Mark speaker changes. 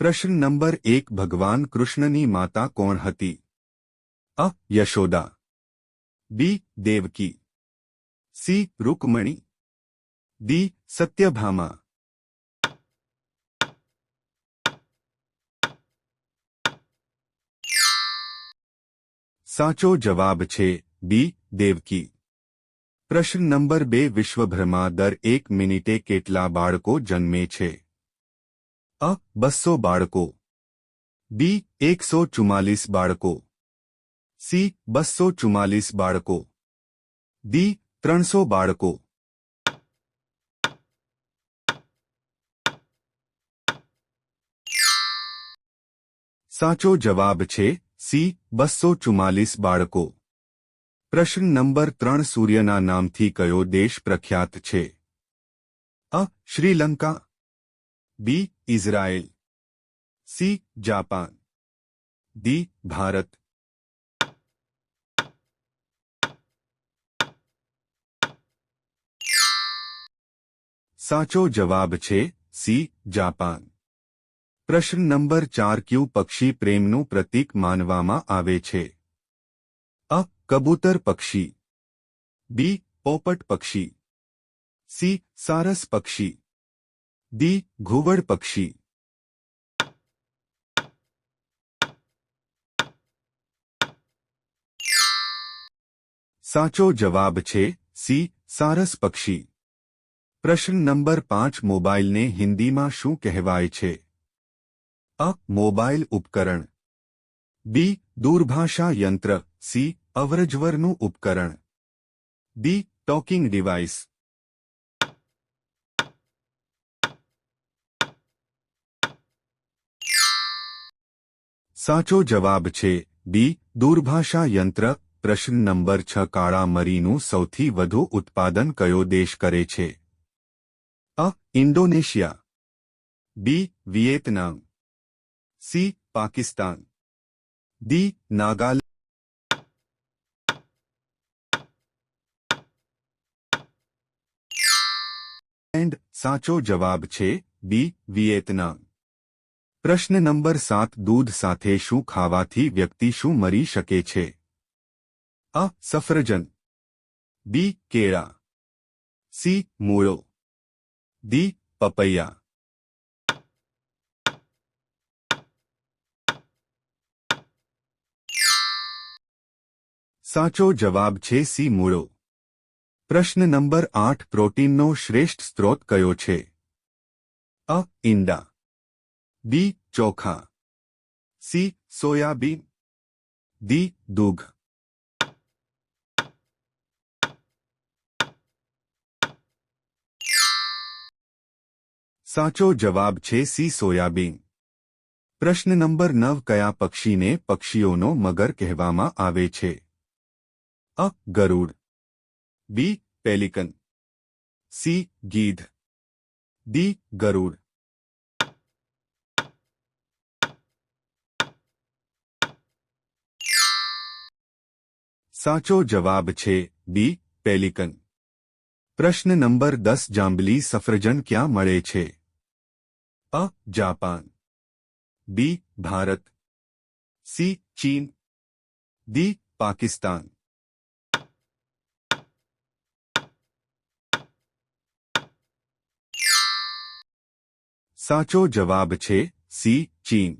Speaker 1: પ્રશ્ન નંબર એક ભગવાન કૃષ્ણની માતા કોણ હતી A Yashoda B Devaki C Rukmini D Satyabhama સાચો જવાબ છે બી દેવકી પ્રશ્ન નંબર બે વિશ્વભરમાં દર એક મિનિટે કેટલા બાળકો જન્મે છે અ બસો બાળકો બી એકસો ચુમ્માલીસ બાળકો સી બસો ચુમ્માલીસ બાળકો ડી ત્રણસો બાળકો સાચો જવાબ છે સી બસો ચુમ્માલીસ બાળકો પ્રશ્ન નંબર ત્રણ સૂર્યના નામથી કયો દેશ પ્રખ્યાત છે અ Sri Lanka B Israel C Japan D Bharat સાચો જવાબ છે સી જાપાન પ્રશ્ન નંબર ચાર ક્યુ પક્ષી પ્રેમનું પ્રતીક માનવામાં આવે છે અ કબૂતર પક્ષી બી પોપટ પક્ષી સી સારસ પક્ષી ડી ઘુવડ પક્ષી સાચો જવાબ છે સી સારસ પક્ષી પ્રશ્ન નંબર પાંચ મોબાઈલને હિન્દીમાં શું કહેવાય છે અ મોબાઈલ ઉપકરણ બી દૂરભાષા યંત્ર સી અવરજવરનું ઉપકરણ ડી ટોકિંગ ડિવાઇસ સાચો જવાબ છે ડી દૂરભાષા યંત્ર પ્રશ્ન નંબર છ કાળા મરીનું સૌથી વધુ ઉત્પાદન કયો દેશ કરે છે A Indonesia B Vietnam C Pakistan D Nagaland સાચો જવાબ છે બી વિયેતનામ પ્રશ્ન નંબર સાત, દૂધ સાથે શું ખાવાથી વ્યક્તિ શું મરી શકે છે? અ, સફરજન. બી, કેળા. સી, મૂળો. દી પપૈયા. સાચો જવાબ છે સી, મૂળો. પ્રશ્ન નંબર આઠ, પ્રોટીનનો શ્રેષ્ઠ સ્ત્રોત કયો છે? અ, ઈંડા. બી ચોખા સી સોયાબીન ડી દૂધ સાચો જવાબ છે સી સોયાબીન પ્રશ્ન નંબર નવ કયા પક્ષીને પક્ષીઓનો મગર કહેવામાં આવે છે અ ગરુડ બી પેલિકન સી ગીધ ડી ગરુડ સાચો જવાબ છે બી પેલિકન પ્રશ્ન નંબર દસ જાંબલી સફરજન ક્યાં મળે છે A Japan B Bharat C ચીન ડી પાકિસ્તાન સાચો જવાબ છે સી ચીન